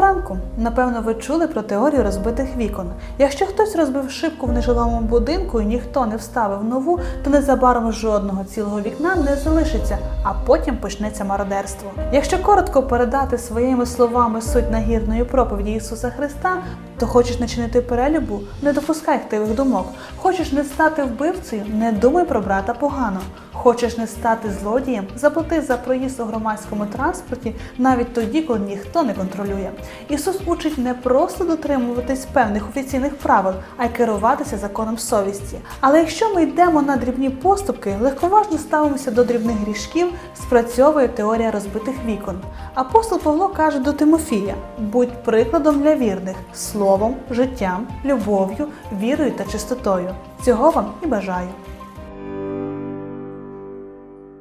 ранку. Напевно, ви чули про теорію розбитих вікон. Якщо хтось розбив шибку в нежилому будинку і ніхто не вставив нову, то незабаром жодного цілого вікна не залишиться, а потім почнеться мародерство. Якщо коротко передати своїми словами суть нагірної проповіді Ісуса Христа, то хочеш не чинити перелюбу, не допускай хтивих думок. Хочеш не стати вбивцею, не думай про брата погано. Хочеш не стати злодієм, заплати за проїзд у громадському транспорті навіть тоді, коли ніхто не контролює. Ісус учить не просто дотримуватись певних офіційних правил, а й керуватися законом совісті. Але якщо ми йдемо на дрібні поступки, легковажно ставимося до дрібних грішків, спрацьовує теорія розбитих вікон. Апостол Павло каже до Тимофія: будь прикладом для вірних словом, життям, любов'ю, вірою та чистотою. Цього вам і бажаю.